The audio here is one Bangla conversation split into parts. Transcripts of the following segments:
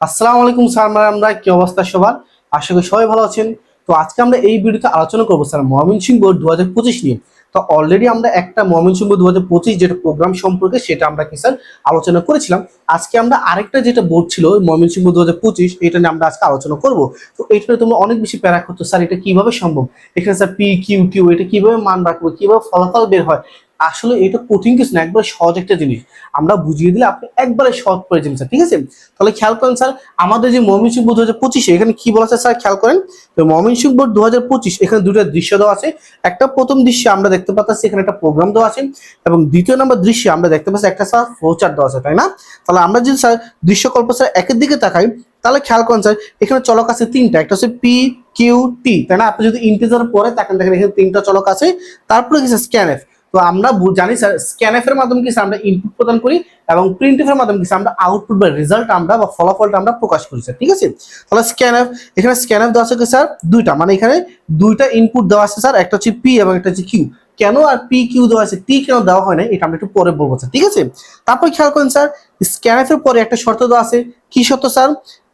আসসালামু আলাইকুম স্যার আমরা কি অবস্থা সবার? আশা করি সবাই ভালো আছেন। তো আজকে আমরা এই ভিডিওতে আলোচনা করব স্যার ময়মনসিংহ বোর্ড দু হাজার পঁচিশ নিয়ে। তো অলরেডি আমরা একটা ময়মনসিংহ দু হাজার পঁচিশ যেটা প্রোগ্রাম সম্পর্কে সেটা আমরা কি স্যার আলোচনা করেছিলাম। আজকে আমরা আরেকটা যেটা বোর্ড ছিল ময়মনসিংহ দু হাজার পঁচিশ, এটা নিয়ে আমরা আজকে আলোচনা করব। তো এটা নিয়ে তোমরা অনেক বেশি প্যারা করতো স্যার, এটা কীভাবে সম্ভব? এখানে স্যার পি কিউ কিউ এটা কীভাবে মান রাখব, কীভাবে ফলাফল বের হয়? আসলে এটা কঠিন কিছু না, একবার সহজ একটা জিনিস। আমরা বুঝিয়ে দিলে আপনি একবারে সহজ করে যাবেন স্যার, ঠিক আছে? তাহলে খেয়াল করেন, স্যার, আমাদের যে ময়মনসিংহ বোর্ড দু হাজার পঁচিশে, এখানে কি বলা আছে, স্যার, খেয়াল করেন? তো ময়মনসিংহ বোর্ড দু হাজার পঁচিশ, এখানে দুটো দৃশ্য দেওয়া আছে। একটা প্রথম দৃশ্যে আমরা দেখতে পাচ্ছি, এখানে একটা প্রোগ্রাম দেওয়া আছে। এবং দ্বিতীয় নম্বর দৃশ্যে আমরা দেখতে পাচ্ছি, একটা, স্যার ফ্লোচার দেওয়া আছে, তাই না? তাহলে আমরা যদি, স্যার, দৃশ্যকল্প, স্যার, একের দিকে তাকাই, তাহলে খেয়াল করেন, স্যার, এখানে চলক আছে তিনটা, একটা হচ্ছে পি কিউ টি তাই না? আপনি যদি ইন্টিজার পরে তাকান, দেখেন এখানে তিনটা চলক আছে। তারপরে কি স্ক্যান এফ তো আমরা জানি স্যার স্ক্যানএফ এর মাধ্যমে কি আমরা ইনপুট প্রদান করি এবং প্রিন্টএফ এর মাধ্যমে কি আমরা আউটপুট বা রেজাল্ট আমরা বা ফলাফলটা আমরা প্রকাশ করি স্যার, ঠিক আছে? তাহলে স্ক্যানএফ এখানে স্ক্যানএফ দেওয়া আছে স্যার? দুইটা মানে এখানে দুইটা ইনপুট দেওয়া আছে স্যার, একটা হচ্ছে পি এবং একটা হচ্ছে কিউ কেন আর পি কিউ দেওয়া আছে? টি কেন দেওয়া হয় না এটা আমরা একটু পরে বলব স্যার, ঠিক আছে? তারপর খেয়াল করেন স্যার স্ক্যানএফ এর পরে একটা শর্ত দেওয়া আছে। কি শর্ত স্যার?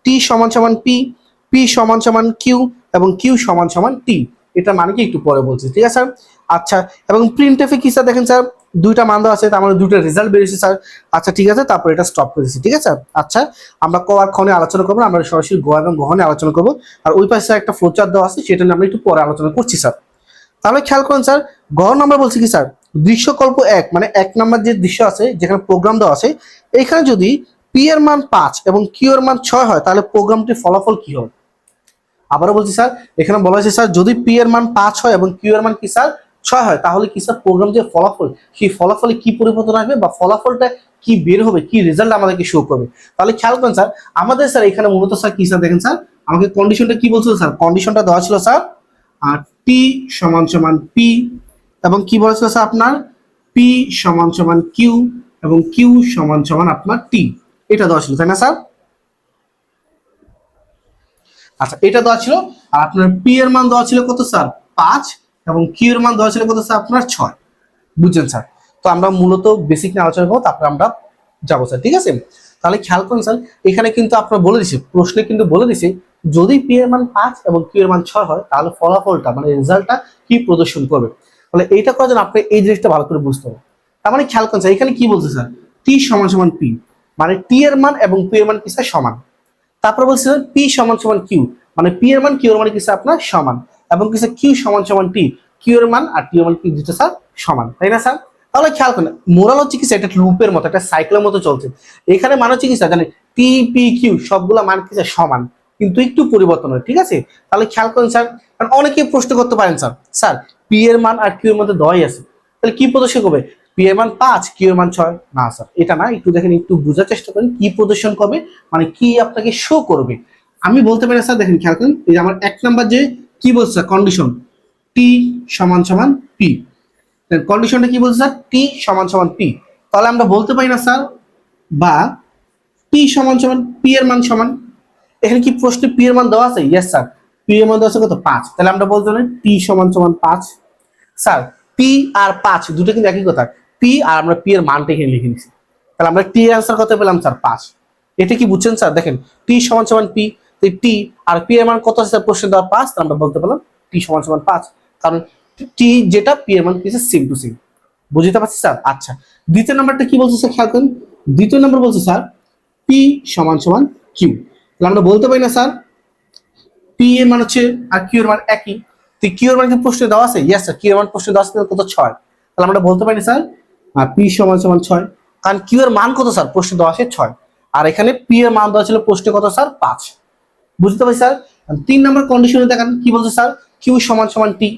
টি সমান সমান পি পি সমান সমান কিউ এবং কিউ সমান সমান টি এটা মানে কি একটু পরে বলছি, ঠিক আছে স্যার? আচ্ছা এবং প্রিন্ট এফে কি স্যার দেখেন স্যার দুইটা মান আছে, তার মানে দুইটা রেজাল্ট বেরিয়েছে স্যার আচ্ছা ঠিক আছে, তারপর এটা স্টপ করে দিচ্ছি ঠিক আছে? আচ্ছা আমরা ক ক্ষণে আলোচনা করব আমরা সরাসরি গ এবং গহনে আলোচনা করব। আর ওই পাশে একটা ফ্লোচার দেওয়া আছে, সেটা নিয়ে আমরা একটু পরে আলোচনা করছি স্যার তাহলে খেয়াল করুন স্যার গহ নাম্বার বলছি কি স্যার দৃশ্যকল্প এক মানে এক নাম্বার যে দৃশ্য আছে, যেখানে প্রোগ্রাম দেওয়া আছে এখানে যদি পি এর মান পাঁচ এবং কিউ এর মান ছয় হয়, তাহলে প্রোগ্রামটির ফলাফল কি হবে? আবারও বলছি স্যার এখানে বলা হয়েছে স্যার যদি পি এর মান পাঁচ হয় এবং কিউ এর মান কি স্যার ছয় হয়, তাহলে কি স্যার প্রোগ্রাম যে ফলাফল, সেই ফলাফলে কি পরিবর্তন আসবে বা ফলাফলটা কি বের হবে, কি রেজাল্ট আমাদেরকে শো করবে? তাহলে খেয়াল করেন স্যার আমাদের স্যার এখানে মূলত স্যার কি স্যার দেখেন স্যার আমাকে কন্ডিশনটা কি বলছিল স্যার কন্ডিশনটা দেওয়া ছিল স্যার আর টি সমান সমান পি এবং কি বলেছিল স্যার আপনার? পি সমান সমান কিউ এবং কিউ সমান সমান আপনার টি এটা দেওয়া ছিল, তাই না স্যার আচ্ছা এটা দেওয়া ছিল, আর আপনার পি এর মান দেওয়া ছিল কত স্যার পাঁচ। এবং কিউ এর মান দেওয়া ছিল কত স্যার? আপনার ছয়। বুঝছেন স্যার? তো আমরা মূলত বেসিক নিয়ে আলোচনা করব, তারপরে আমরা যাব স্যার, ঠিক আছে? তাহলে খেয়াল করুন স্যার, এখানে কিন্তু আপনার বলে দিছে, প্রশ্নে কিন্তু বলে দিছে, যদি পি এর মান পাঁচ এবং কিউ এর মান ছয় হয়, তাহলে ফলাফলটা মানে রেজাল্টটা কি প্রদর্শন করবে? তাহলে এইটা করার জন্য আপনি এই জিনিসটা ভালো করে বুঝতে হবে। তার মানে খেয়াল করুন স্যার, এখানে কি বলছে স্যার? টি সমান সমান পি মানে টি এর মান এবং পি এর মান কি স্যার? সমান। তারপর বলছে পি সমান সমান কিউ মানে পি এর মান কিউ এর মান কিছু আপনার সমান। এবং কিছু কিউ সমান সমান টি কিউ এর মান আর টি এর মান কি দুটো স্যার সমান, তাই না স্যার তাহলে খেয়াল করেন মোরাল হচ্ছে কি এটা লুপের মতো, একটা সাইকেলের মতো চলছে। এখানে মান হচ্ছে কি স্যার জানেন টি পি কিউ সবগুলো মান কি সমান, কিন্তু একটু পরিবর্তন হয়, ঠিক আছে? তাহলে খেয়াল করেন স্যার কারণ অনেকেই প্রশ্ন করতে পারেন স্যার স্যার পি এর মান আর কিউ এর মধ্যে দয় আছে। তাহলে কি প্রদর্শন করবে? পি এর মান পাঁচ কিউ এর মান ছয়? না স্যার এটা না, একটু দেখেন, একটু বোঝার চেষ্টা করেন, কি প্রদর্শন করবে? মানে কি আপনাকে শো করবে? আমি বলতে পারি স্যার দেখেন, খেয়াল করেন, এই যে আমার এক নাম্বার যে কি বলছে কন্ডিশন টি সমান সমান পি কন্ডিশনটা কি বলছে স্যার? টি সমান সমান পি তাহলে আমরা বলতে পারি না স্যার, বা টি সমান সমান পি এর মান সমান। এখানে কি প্রশ্নে পি এর মান দেওয়া আছে? ইয়েস স্যার পি এর মান দেওয়া আছে কত? পাঁচ। তাহলে আমরা বলতে পারি টি সমান সমান পাঁচ। স্যার পি আর পাঁচ দুটো কিন্তু একই কথা। পি আর আমরা পি এর মানটা এখানে লিখে নিচ্ছি তাহলে আমরা টি এর আনসার কত পেলাম, স্যার? পাঁচ। এটা কি বুঝছেন, স্যার? দেখেন টি সমান সমান পি টি আর পি এর মান কত আছে প্রশ্ন দেওয়া পাঁচ, আমরা বলতে পারলাম টি সমান সমান পাঁচ। কারণ টি যেটা পি এর মান কি সেম টু সেম বুঝতে পারছি স্যার? আচ্ছা দ্বিতীয় নাম্বারটা কি বলছে স্যার? খেয়াল করুন। দ্বিতীয় নাম্বার বলছে স্যার পি সমান সমান কিউ তাহলে আমরা বলতে পারি না স্যার পি এর মান হচ্ছে আর কিউ এর মান একই। তো কিউ এর মান কি প্রশ্নে দেওয়া আছে? ইয়েস স্যার কিউ এর মান প্রশ্নে দেওয়া আছে কত? ছয়। তাহলে আমরা বলতে পারি না স্যার পি সমান সমান ছয়। কারণ কিউ এর মান কত স্যার? প্রশ্নে দেওয়া আছে ছয়। আর এখানে পি এর মান দেওয়া ছিল প্রশ্নে কত স্যার? পাঁচ। বুঝতে পারি স্যার? তিন নম্বর কন্ডিশনে দেখেন, কি বলছে, স্যার? কিউ সমান সমান টি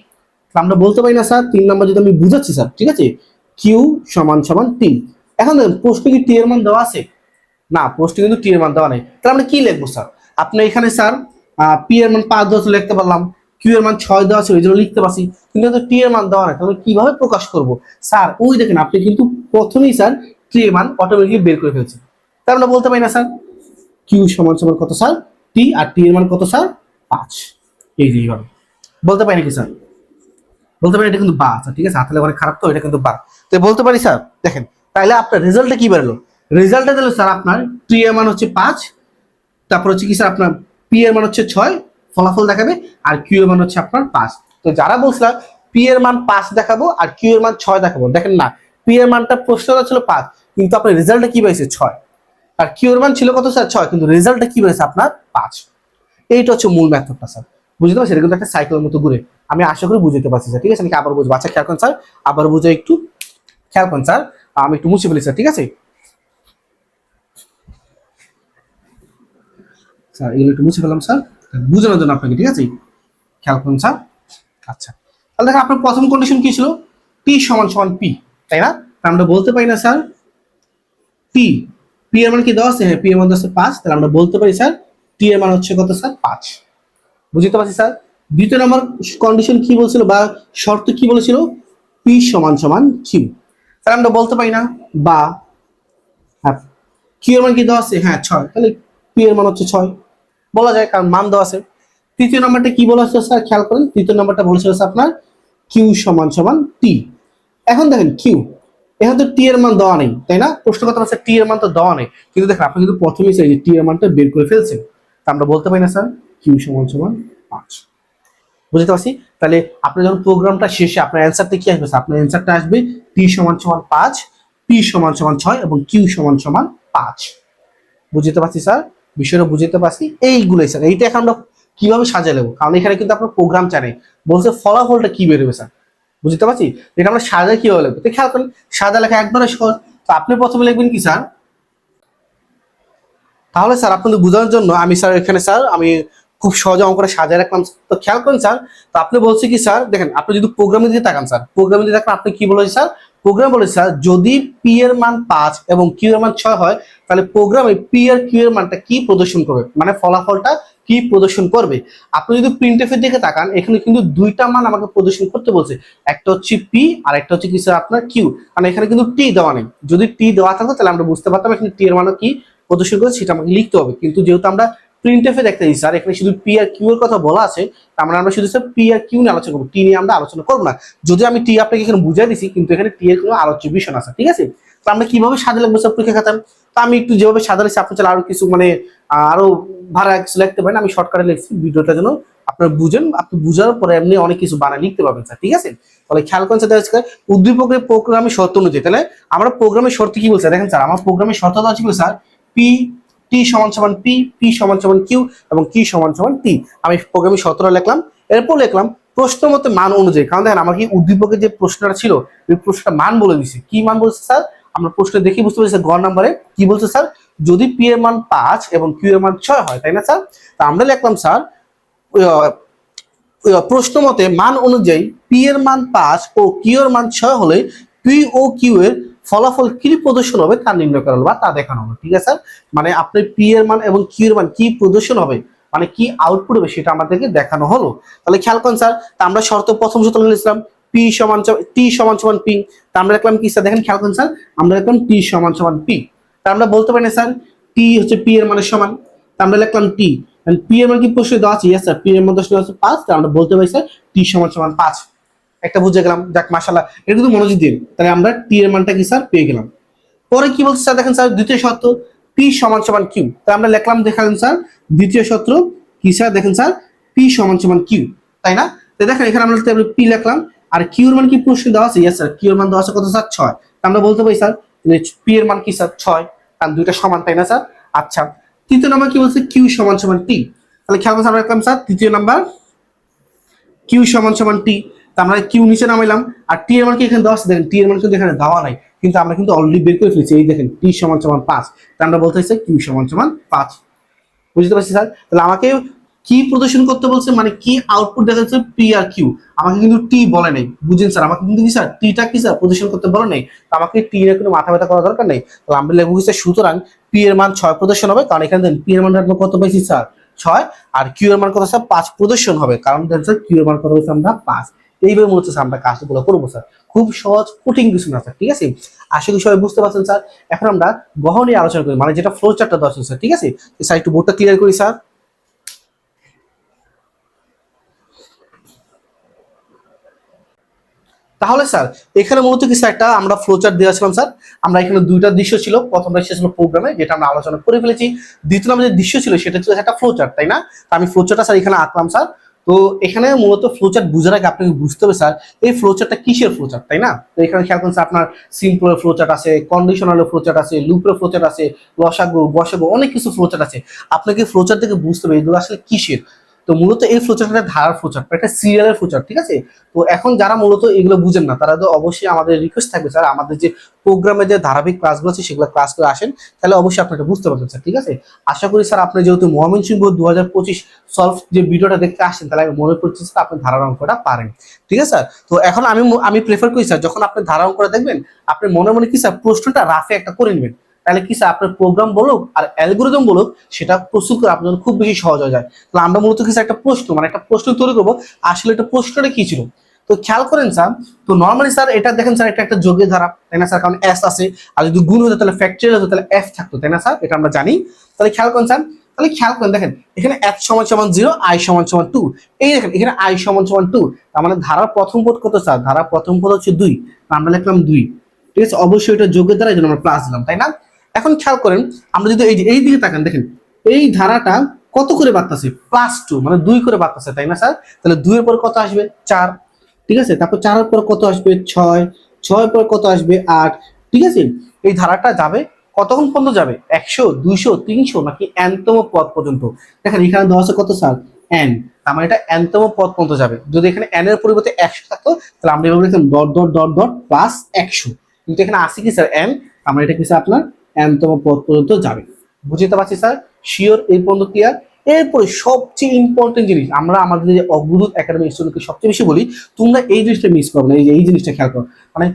আমরা বলতে পারি না, স্যার। তিন নম্বর যদি আমি বুঝাচ্ছি, স্যার, ঠিক আছে? কিউ সমান সমান টি এখন প্রশ্নে কি টি এর মান দেওয়া আছে? না, প্রশ্নে কিন্তু টি এর মান দেওয়া নেই। তাহলে আমরা কি লিখব, স্যার? আপনি এখানে, স্যার পি এর মান পাঁচ ছিল লিখতে পারলাম। কিউ এর মান ছয় দেওয়া ছিল এই জন্য লিখতে পারছি। কিন্তু টি এর মান দেওয়া নেই, তাহলে কীভাবে প্রকাশ করব? স্যার, ওই দেখেন, আপনি কিন্তু প্রথমেই, স্যার টি এর মান অটোমেটিকলি বের করে ফেলছেন। তাই আমরা বলতে পারি না, স্যার কিউ সমান সমান কত, স্যার? টি আর টি এর মান কত, স্যার? পাঁচ। এই যে বলতে পারি নাকি, স্যার? বলতে পারি এটা কিন্তু বা, স্যার, ঠিক আছে? হাতে অনেক খারাপ তো, এটা কিন্তু বা। তো বলতে পারি, স্যার, দেখেন তাহলে আপনার রেজাল্টটা কি বেরোলো? রেজাল্টটা দিল, স্যার, আপনার টি এর মান হচ্ছে পাঁচ, তারপর হচ্ছে কি, স্যার, আপনার পি এর মান হচ্ছে ছয়, ফলাফল দেখাবে, আর কিউ এর মান হচ্ছে আপনার পাঁচ। তো যারা বলছিলাম পি এর মান পাঁচ দেখাবো আর কিউ এর মান ছয় দেখাবো, দেখেন না পি এর মানটা প্রশ্নটা ছিল পাঁচ, কিন্তু আপনার রেজাল্টটা কি পাইছে ছয়। আর কিউ এর মান ছিল কত, স্যার? ছয়, কিন্তু রেজাল্টটা কি পেয়েছে আপনার? পাঁচ। এইটা হচ্ছে মূল ম্যাথডটা স্যার বুঝতে পারছি এটা কিন্তু একটা সাইকেলের মতো ঘুরে। আমি আশা করি বুঝতে পারছি স্যার ঠিক আছে? নাকি আবার বুঝব? আচ্ছা খেয়াল করেন স্যার আবার বুঝে একটু খেয়াল করেন স্যার আমি একটু মুছে ফেলি স্যার ঠিক আছে? স্যার এগুলো একটু মুছে ফেলাম স্যার বুঝানোর জন্য আপনাকে, ঠিক আছে? খেয়াল করুন স্যার আচ্ছা। তাহলে দেখেন, আপনার প্রথম কন্ডিশন কি ছিল? টি সমান সমান পি তাই না? আমরা বলতে পারি না স্যার টি পি এর মান কি দেওয়া হ্যাঁ পি এর মান দেওয়া পাঁচ। তাহলে আমরা বলতে পারি স্যার টি এর মান হচ্ছে কত, স্যার? পাঁচ। বুঝতে পারছি, স্যার? দ্বিতীয় নম্বর কন্ডিশন কি বলছিল বা শর্ত কি বলেছিল? পি সমান সমান কিউ তাহলে আমরা বলতে পারি না। বা কিউ এর মান কি দেওয়া আছে? হ্যাঁ ছয়। তাহলে পি এর মান হচ্ছে ছয়। বলা যায়, কারণ মান দেওয়া আছে। তৃতীয় নাম্বারটা কি বলা হচ্ছে স্যার? খেয়াল করেন, তৃতীয় নাম্বারটা বলেছিল স্যার, আপনার কিউ সমান সমান টি এখন দেখেন কিউ এখন তো টি এর মান দেওয়া নেই, তাই না? প্রশ্ন কথা হচ্ছে টি এর মান তো দেওয়া নেই। কিন্তু দেখেন, আপনি কিন্তু প্রথমেই চাই যে টি এর মানটা বের করে ফেলছেন। তা আমরা বলতে পারি না, স্যার? কিউ সমান সমান পাঁচ। বুঝতে পারছি? তাহলে আপনি যখন প্রোগ্রামটা শেষে আপনার অ্যান্সারটা কি আসবে আপনার অ্যান্সারটা আসবে টি সমান সমান পাঁচ পি সমান সমান ছয় এবং কিউ সমান সমান পাঁচ। বুঝতে পারছি, স্যার? বিষয়টা বুঝতে পারছি। এইগুলোই, স্যার। এইটা এখন আমরা কীভাবে সাজালে নেব? কারণ এখানে কিন্তু আপনার প্রোগ্রাম জানে। বলছে ফলাফলটা কি বেরোবে, স্যার? বুঝতে পারছি? এটা আমরা সাজা কীভাবে লিখব? তো খেয়াল করেন, সাজা লেখা একবারে সহজ। তো আপনি প্রথমে লিখবেন কি, স্যার? তাহলে স্যার, আপনাদের বোঝানোর জন্য আমি স্যার এখানে স্যার, আমি খুব সহজে অঙ্কটা সাজায় রাখলাম। তো খেয়াল করেন স্যার, তো আপনি বলছে কি স্যার, দেখেন, আপনি যদি প্রোগ্রামে দিয়ে তাকান স্যার প্রোগ্রামে দিয়ে তাকান আপনি কি বলেছেন স্যার? প্রোগ্রাম বলেছে স্যার, যদি পি এর মান পাঁচ এবং কিউ এর মান ছয় হয়, তাহলে প্রোগ্রামে পি আর কিউ এর মানটা কি প্রদর্শন করবে? মানে ফলাফলটা কি প্রদর্শন করবে? আপনি যদি প্রিন্ট এফের দিকে তাকান, এখানে কিন্তু দুইটা মান আমাকে প্রদর্শন করতে বলছে। একটা হচ্ছে পি আর একটা হচ্ছে কি স্যার আপনার কিউ কারণ এখানে কিন্তু টি দেওয়া নেই। যদি টি দেওয়া থাকতো তাহলে আমরা বুঝতে পারতাম এখানে টি এর মানও কি প্রদর্শন করে সেটা আমাকে লিখতে হবে। কিন্তু যেহেতু আমরা প্রিন্ট এফে দেখতে দিই স্যার এখানে শুধু পি আর কিউ এর কথা বলা আছে, তার মানে আমরা শুধু পি আর কিউ নিয়ে আলোচনা করব। টি নিয়ে আমরা আলোচনা করব না। যদি আমি টি আপনাকে এখানে বুঝাই দিছি, কিন্তু এখানে টি এর কোনো আলোচ্য বিষয় না ঠিক আছে? তো আমরা কীভাবে সাজা লাগবো স্যার পরীক্ষা খাতাম তো আমি একটু যেভাবে সাজা লিখছি চাইলে আরও কিছু মানে আরও ভাড়া কিছু লিখতে পারেন। আমি শর্টকাটে লিখছি, ভিডিওটা যেন আপনারা বুঝেন। আপনি বুঝার পরে এমনি অনেক কিছু বানায় লিখতে পারবেন স্যার ঠিক আছে? তাহলে খেয়াল করেন স্যার উদ্দীপকের প্রোগ্রামের শর্ত অনুযায়ী। তাহলে আমরা প্রোগ্রামের শর্ত কি বলছি দেখেন স্যার আমার প্রোগ্রামের শর্ত দেওয়া ছিল স্যার পি টি সমান সমান পি পি সমান সমান কিউ এবং কি সমান সমান টি আমি প্রোগ্রামের শর্তটা লিখলাম, এরপর লিখলাম প্রশ্ন মতে মান অনুযায়ী। কারণ দেখেন, আমার কি উদ্দীপকের যে প্রশ্নটা ছিল, ওই প্রশ্নটা মান বলে দিছে। কি মান বলছে স্যার? আমরা প্রশ্ন দেখে বুঝতে পারছি গ নাম্বারে কি বলছে স্যার? যদি পি এর মান পাঁচ এবং কিউ এর মান ছয় হয়, তাই না স্যার? তা আমরা লিখলাম স্যার প্রশ্ন মতে মান অনুযায়ী পি এর মান পাঁচ ও কিউ এর মান ছয় হলে পি ও কিউ এর ফলাফল কি প্রদর্শন হবে তা নির্ণয় করা হলো বা তা দেখানো হবে ঠিক আছে? স্যার মানে আপনার পি এর মান এবং কিউ এর মান কি প্রদর্শন হবে মানে কি আউটপুট হবে সেটা আমাদেরকে দেখানো হলো। তাহলে খেয়াল করুন স্যার, তা আমরা শর্ত প্রথম শর্ত লিখলাম পি সমান টি সমান সমান পি তা আমরা লিখলাম কি স্যার, দেখেন খেয়াল করুন স্যার, আমরা লিখলাম টি সমান সমান পি তা আমরা বলতে পারি না স্যার টি হচ্ছে পি এর মানের সমান, তা আমরা লিখলাম টি পি এর মান কি প্রশ্ন দেওয়া আছে? স্যার পি এর মান আছে, পাঁচ। তা আমরা বলতে পারি, স্যার টি সমান সমান পাঁচ। একটা বুঝে গেলাম, যাক মাসাল্লাহ এটা কিন্তু মনোযোগ দিন তাহলে আমরা টি এর মানটা কি, স্যার? পেয়ে গেলাম। পরে কি বলছে, স্যার? দেখেন, স্যার, দ্বিতীয় শর্ত পি সমান সমান কিউ তাহলে আমরা লিখলাম, দেখালেন, স্যার, দ্বিতীয় সূত্র কি, স্যার? দেখেন, স্যার পি সমান সমান কিউ তাই না? দেখেন, এখানে আমরা পি লিখলাম, আর কিউর মান কি প্রশ্ন দেওয়া আছে? ইয়েস স্যার কিউর মান দেওয়া আছে কত, স্যার? ছয়। আমরা বলতে পারি, স্যার পি এর মান কি, স্যার? ছয়। কারণ দুইটা সমান, তাই না, স্যার? আচ্ছা তৃতীয় নাম্বার কি বলছে? কিউ সমান সমান টি তাহলে খেয়াল করছি আমরা লিখলাম, স্যার, তৃতীয় নাম্বার কিউ সমান সমান টি তা আমরা কিউ নিচে নামাইলাম, আর টি এর মান কি এখানে দেওয়া আছে? দেখেন টি এর মান কিন্তু এখানে দেওয়া নাই, কিন্তু আমরা কিন্তু অলরেডি বের করে ফেলেছি। এই দেখেন, টি সমান সমান পাঁচ। তা আমরা বলতে চাই কিউ সমান সমান পাঁচ। বুঝতে পারছি স্যার? তাহলে আমাকে কি প্রদর্শন করতে বলছে? মানে কি আউটপুট দেখা যাচ্ছে পি আর কিউ আমাকে কিন্তু টি বলে নেই। বুঝেন স্যার, আমাকে কিন্তু কি স্যার? টিটা কি স্যার প্রদর্শন করতে বলে নেই? আমাকে টি এর কোনো মাথা ব্যথা করার দরকার নেই? তো আমরা লিখব স্যার সুতরাং পি এর মান ছয় প্রদর্শন হবে। কারণ এখানে পি এর মান কত পাইছি স্যার? ছয়। আর কিউ এর মান কত স্যার? পাঁচ প্রদর্শন হবে। কারণ স্যার কিউ এর মান কত হয়েছে আমরা? পাঁচ। এইভাবে মনে হচ্ছে স্যার আমরা কাজগুলো করব স্যার খুব সহজ, কঠিন কিছু না স্যার ঠিক আছে? আশা করি সবাই বুঝতে পারছেন স্যার এখন আমরা গহ নিয়ে আলোচনা করি মানে যেটা ফ্লো চার্টটা দর্শন স্যার ঠিক আছে? স্যার একটু বোর্ডটা ক্লিয়ার করি স্যার তাহলে স্যার এখানে মূলত কি স্যার একটা আমরা ফ্লোচার্ট দেওয়া ছিলাম স্যার আমরা এখানে দুইটা দৃশ্য ছিল। প্রথমটা ছিল প্রোগ্রামে যেটা আমরা আলোচনা করে ফেলেছি। দ্বিতীয় নম্বর যে দৃশ্য ছিল, সেটা ছিল একটা ফ্লোচার্ট তাই না? আমি ফ্লোচার্টটা স্যার এখানে আঁকলাম স্যার তো এখানে মূলত ফ্লোচার্ট বুঝার আপনাকে বুঝতে হবে, স্যার, এই ফ্লোচার্টটা কিসের ফ্লোচার্ট তাই না? তো এখানে খেয়াল করুন আপনার সিম্পলের ফ্লোচার্ট আছে কন্ডিশনালের ফ্লোচার্ট আছে লুপের ফ্লোচার্ট আছে, লসাগো, গসাগু, অনেক কিছু ফ্লোচার্ট আছে। আপনাকে ফ্লোচার্ট থেকে বুঝতে হবে এগুলো আসলে কিসের। তো মূলত এই ফ্লোচার্টটা ধারার ফ্লোচার্ট একটা সিরিয়ালের ফ্লোচার্ট ঠিক আছে? তো এখন যারা মূলত এগুলো বুঝেন না, তারা তো অবশ্যই আমাদের রিকোয়েস্ট থাকবে, স্যার, আমাদের যে প্রোগ্রামে যে ধারাবাহিক ক্লাসগুলো আছে, সেগুলো ক্লাস করে আসেন, তাহলে অবশ্যই আপনি এটা বুঝতে পারবেন, স্যার, ঠিক আছে? আশা করি, স্যার, আপনি যেহেতু মহামিন ময়মনসিংহ দু হাজার পঁচিশ সলভ যে ভিডিওটা দেখতে আসেন, তাহলে আমি মনে করছি স্যার, আপনি ধারার অঙ্কটা পারেন, ঠিক আছে, স্যার? তো এখন আমি আমি প্রেফার করি, স্যার, যখন আপনি ধারা অঙ্কটা দেখবেন, আপনি মনে মনে কি, স্যার, প্রশ্নটা রাফে একটা করে নেবেন তাহলে কি স্যার আপনার প্রোগ্রাম বলুক আর অ্যালগোরিদম বলুক, সেটা প্রস্তুত করে আপনার জন্য খুব বেশি সহজ হয়ে যায়। তাহলে আমরা মূলত কিছু একটা প্রশ্ন মানে একটা প্রশ্ন তৈরি করব। আসলে এটা প্রশ্নটা কি ছিল? তো খেয়াল করেন স্যার তো নর্মালি স্যার এটা দেখেন স্যার এটা একটা যোগের ধারা, তাই না স্যার কারণ এস আছে, আর যদি গুণ হতো, তাহলে ফ্যাক্টরিয়াল হতো, তাহলে এফ থাকতো, তাই না স্যার এটা আমরা জানি। তাহলে খেয়াল করেন স্যার তাহলে খেয়াল করেন, দেখেন, এখানে এক সমান সমান জিরো আই সমান সমান টু এই দেখেন, এখানে আই সমান সমান টু তার মানে ধারার প্রথম পদ কত স্যার ধারার প্রথম পদ হচ্ছে দুই। আমরা লিখলাম দুই। ঠিক আছে? অবশ্যই এটা যোগের দ্বারা এই জন্য আমরা প্লাস দিলাম, তাই না? এখন খেয়াল করেন, আমরা যদি এই যে, এই দিকে তাকান, দেখেন, এই ধারাটা কত করে বাড়তেছে? প্লাস টু মানে দুই করে বাড়তেছে, তাই না, স্যার? তাহলে দুইয়ের পর কত আসবে? চার, ঠিক আছে? তারপর চারের পর কত আসবে? ছয় ছয় পর কত আসবে? আট, ঠিক আছে? এই ধারাটা যাবে কতক্ষণ পর্যন্ত যাবে? একশো, দুইশো, তিনশো নাকি এনতম পদ পর্যন্ত? দেখেন, এখানে দেওয়া আছে কত, স্যার? এন তার মানে এটা এনতম পদ পর্যন্ত যাবে। যদি এখানে এন এর পরিবর্তে একশো থাকতো, তাহলে আমরা এভাবে লিখতাম dot dot dot dot plus একশো। কিন্তু এখানে আসে কি, স্যার? এন আমরা এটা কি, স্যার, আপনার? এনতম পদ পর্যন্ত যাবে। বুঝতে পারছি, স্যার? শিওর এই পর্যন্ত ক্লিয়ার এরপরে সবচেয়ে ইম্পর্টেন্ট জিনিস, আমরা আমাদের যে অগ্রদূত একাডেমি স্টুডেন্টকে সবচেয়ে বেশি বলি, তোমরা এই জিনিসটা মিস করবে না, এই যে, এই জিনিসটা খেয়াল করো। মানে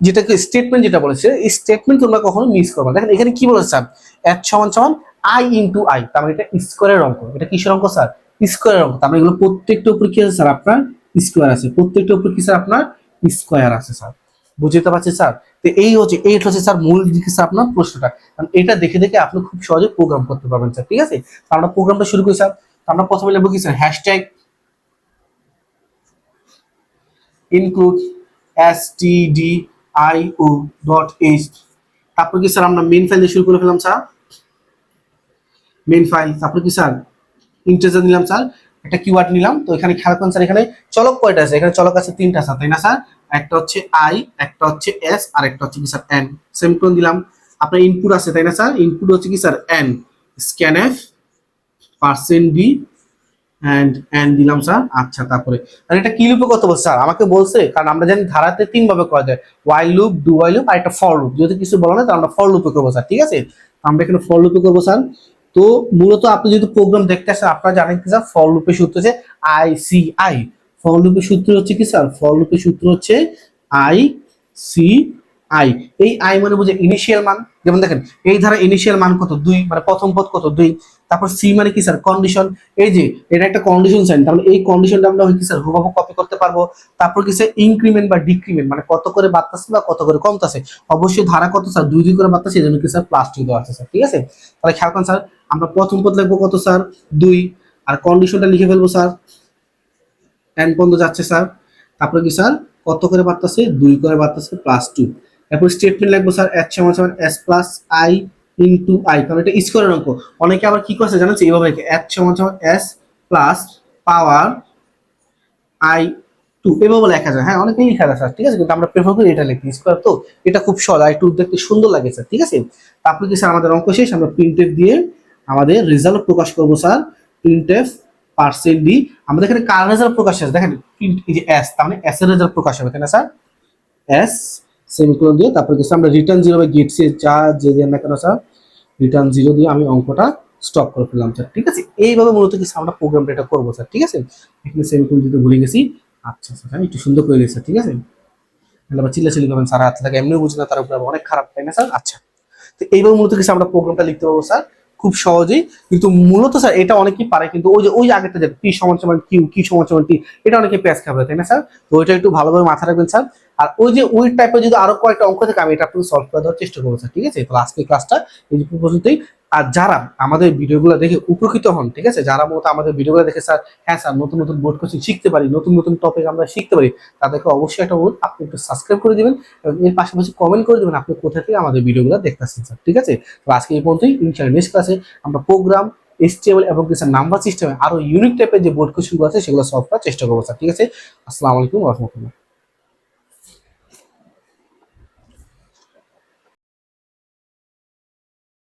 যেটাকে স্টেটমেন্ট যেটা বলেছে এই স্টেটমেন্ট তোমরা কখনো মিস করবে না। দেখেন, এখানে কি বলেছে, স্যার? এক সমান সমান আই ইন্টু আই তার মানে এটা স্কোয়ারের অঙ্ক। এটা কিসের অঙ্ক, স্যার? স্কোয়ারের অঙ্ক। তার মানে এগুলো প্রত্যেকটা উপর কি আছে, স্যার, আপনার? স্কোয়ার আছে। প্রত্যেকটা উপর কি, স্যার, আপনার? স্কোয়ার আছে, স্যার। বুঝতে পারছি, স্যার? তো এই হচ্ছে এই হচ্ছে স্যার মূল দিকে স্যার আপনার প্রশ্নটা। কারণ এটা দেখে দেখে আপনি খুব সহজে প্রোগ্রাম করতে পারবেন স্যার, ঠিক আছে? আমরা প্রোগ্রামটা শুরু করি স্যার। আমরা প্রথমে লিখব কি sir? Hashtag include S T D I O dot H তারপর কি স্যার আমরা মেন ফাইল দিয়ে শুরু করে ফেলাম স্যার? মেন ফাইল তারপর কি স্যার? ইন্টারজার নিলাম স্যার। একটা কিওয়ার্ড নিলাম। তো এখানে খেয়াল করুন স্যার, এখানে চলক কয়টা আছে? এখানে চলক আছে তিনটা স্যার, তাই না স্যার? একটা হচ্ছে আই একটা হচ্ছে এস আর একটা হচ্ছে কি স্যার এন সেমিকোলন দিলাম। আপনার ইনপুট আছে, তাই না স্যার ইনপুট হচ্ছে কি sir N scan F percent B and N দিলাম স্যার আচ্ছা তারপরে। আর এটা কি লুপে কত বলছে স্যার আমাকে বলছে, কারণ আমরা জানি ধারাতে তিন ভাবে করা যায়। While loop do while loop আর একটা ফর লুপ যদি কিছু বলা না তাহলে আমরা ফর লুপে করব স্যার ঠিক আছে? আমরা এখানে ফর লুপে করব স্যার তো মূলত আপনি যদি প্রোগ্রাম দেখতে আসেন আপনারা জানেন কি স্যার ফর লুপের সূত্র হচ্ছে আই সি আই ফর লুপের সূত্র হচ্ছে কি স্যার? ফর লুপের সূত্র হচ্ছে আই সি আই। এই আই মানে বুঝে ইনিশিয়াল মান। যেমন দেখেন, এই ধারা ইনিশিয়াল মান কত? দুই মানে প্রথম পদ কত? দুই। তারপর সি মানে কি স্যার? কন্ডিশন এই যে, এটা একটা কন্ডিশন সাইন তাহলে এই কন্ডিশনটা আমরা কি স্যার? হুবহু কপি করতে পারব। তারপর কি স্যার? ইনক্রিমেন্ট বা ডিক্রিমেন্ট মানে কত করে বাড়তেছে বা কত করে কমতেছে? অবশ্যই ধারা কত স্যার? দুই দুই করে বাড়তেছে এই জন্য কি স্যার? প্লাস টু দেওয়া আছে স্যার, ঠিক আছে? তাহলে খেয়াল করেন স্যার, আমরা প্রথম পদ লিখব কত স্যার? দুই। আর কন্ডিশনটা লিখে ফেলব স্যার এন পর্যন্ত যাচ্ছে স্যার তারপরে কি স্যার কত করে বাড়তেছে? দুই করে বাড়তেছে প্লাস টু এরপর স্টেটমেন্ট লিখব স্যার এস সমান সমান S plus I into I কারণ এটা স্কোয়ারের অঙ্ক। অনেকে আবার কি করছে জানেন এইভাবে এস সমান সমান S plus power I two এভাবে লেখা যায়। হ্যাঁ অনেকেই লেখা যায় স্যার ঠিক আছে? কিন্তু আমরা প্রেফার করি এটা লিখি স্কোয়ার তো, এটা খুব সহজ। আই টু দেখতে সুন্দর লাগে স্যার ঠিক আছে? তারপরে কি স্যার আমাদের অঙ্ক শেষ। আমরা প্রিন্টেফ দিয়ে আমাদের রেজাল্ট প্রকাশ করব স্যার প্রিন্টেফ পার্সেন্ট ডি আমাদের এখানে কার রেজাল্ট প্রকাশ হবে দেখেন এই যে এস তার মানে এস এর রেজাল্ট প্রকাশ হবে, তাই না, স্যার? এস সেমিকোলন দিয়ে তারপরে কিছু আমরা রিটার্ন জিরো বা গেট যা যে না কেন, স্যার? রিটার্ন জিরো দিয়ে আমি অঙ্কটা স্টপ করে ফেললাম, স্যার, ঠিক আছে? এইভাবে মূলত কিছু আমরা প্রোগ্রামটা এটা করব, স্যার, ঠিক আছে? এখানে সেমিকোলন দিতে ভুলে গেছি। আচ্ছা স্যার আমি একটু সুন্দর করে দিয়েছি স্যার ঠিক আছে? তাহলে আবার চিল্লাচিল্লি করবেন, স্যার, হাত থেকে এমনিও বুঝি না, তার উপরে অনেক খারাপ, তাই না, স্যার? আচ্ছা তো এইভাবে মূলত কিছু আমরা প্রোগ্রামটা লিখতে পারব, স্যার। খুব সহজেই, কিন্তু মূলত স্যার এটা অনেকেই পারে, কিন্তু ওই যে, ওই আগেটা যে পি সমান সমান কিউ কি সমান সমান টি এটা অনেকে প্যাস খাবে, তাই না স্যার? তো ওইটা একটু ভালোভাবে মাথা রাখবেন স্যার। আর ওই যে, ওই টাইপের যদি আরও কয়েকটা অঙ্ক থাকে, আমি এটা আপনাকে সলভ করে দেওয়ার চেষ্টা করব, স্যার, ঠিক আছে? তো আজকে ক্লাসটা এই পর্যন্তই। আর যারা আমাদের ভিডিওগুলো দেখে উপকৃত হন, ঠিক আছে? যারা মতো আমাদের ভিডিওগুলো দেখে, স্যার হ্যাঁ স্যার, নতুন নতুন বোর্ড কোচিং শিখতে পারি, নতুন নতুন টপিক আমরা শিখতে পারি, তাদেরকে অবশ্যই একটা অনুরোধ আপনি একটু সাবস্ক্রাইব করে দেবেন এবং এর পাশাপাশি কমেন্ট করে দেবেন, আপনি কোথা থেকে আমাদের ভিডিওগুলো দেখতেছেন, স্যার? ঠিক আছে? তো আজকে এই পর্যন্তই। ইনশাআল্লাহ নেক্সট ক্লাসে আমরা প্রোগ্রাম এসটিএমএল এবং কিছু নাম্বার সিস্টেমে আরও ইউনিক টাইপের যে বোর্ড কোচিংগুলো আছে, সেগুলো সলভ করার চেষ্টা করব, স্যার। ঠিক আছে? আসসালামু আলাইকুম রহমতুল্লাহ।